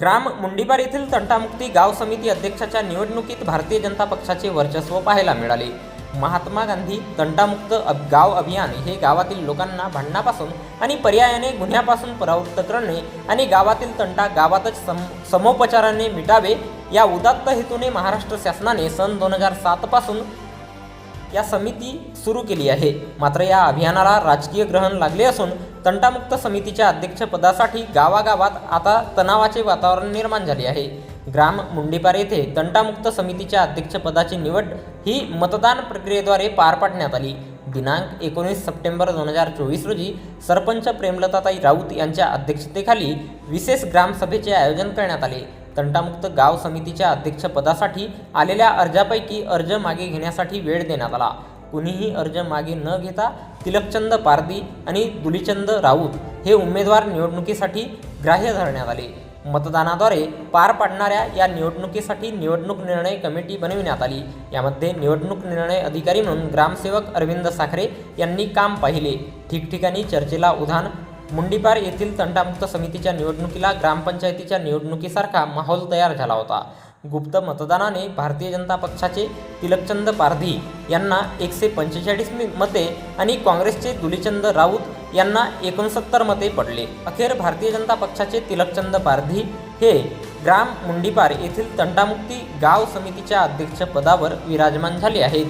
ग्राम मुंडीपार येथील तंटामुक्ती गाव समिती अध्यक्षाच्या निवडणुकीत भारतीय जनता पक्षाचे वर्चस्व पाहायला मिळाले. महात्मा गांधी तंटामुक्त अब गाव अभियान हे गावातील लोकांना भांडणापासून आणि पर्यायाने गुन्ह्यापासून परावृत्त करणे आणि गावातील तंटा गावातच सम समोपचाराने मिटावे या उदात्त हेतूने महाराष्ट्र शासनाने सन दोन हजार सातपासून या समिती सुरू केली आहे. मात्र या अभियानाला राजकीय ग्रहण लागले असून तंटामुक्त समितीच्या अध्यक्षपदासाठी गावागावात आता तणावाचे वातावरण निर्माण झाले आहे. ग्राम मुंडीपार येथे तंटामुक्त समितीच्या अध्यक्षपदाची निवड ही मतदान प्रक्रियेद्वारे पार पाडण्यात आली. दिनांक एकोणीस सप्टेंबर दोन हजार चोवीस रोजी सरपंच प्रेमलताताई राऊत यांच्या अध्यक्षतेखाली विशेष ग्रामसभेचे आयोजन करण्यात आले. तंटामुक्त गाव समितीच्या अध्यक्षपदासाठी आलेल्या अर्जापैकी अर्ज मागे घेण्यासाठी वेळ देण्यात आला. कुणीही अर्ज मागे न घेता तिलकचंद पारदी आणि दुलीचंद राऊत हे उमेदवार निवडणुकीसाठी ग्राह्य धरण्यात आले. मतदानाद्वारे पार पाडणाऱ्या या निवडणुकीसाठी निवडणूक निर्णय कमिटी बनविण्यात आली. यामध्ये निवडणूक निर्णय अधिकारी म्हणून ग्रामसेवक अरविंद साखरे यांनी काम पाहिले. ठिकठिकाणी चर्चेला उधाण मुंडीपार येथील तंटामुक्त समितीच्या निवडणुकीला ग्रामपंचायतीच्या निवडणुकीसारखा माहोल तयार झाला होता. गुप्त मतदानाने भारतीय जनता पक्षाचे तिलकचंद पारधी यांना एकशे पंचेचाळीस मते आणि काँग्रेसचे दुलीचंद राऊत यांना एकोणसत्तर मते पडले. अखेर भारतीय जनता पक्षाचे तिलकचंद पारधी हे ग्राम मुंडीपार येथील तंटामुक्ती गाव समितीच्या अध्यक्षपदावर विराजमान झाले आहेत.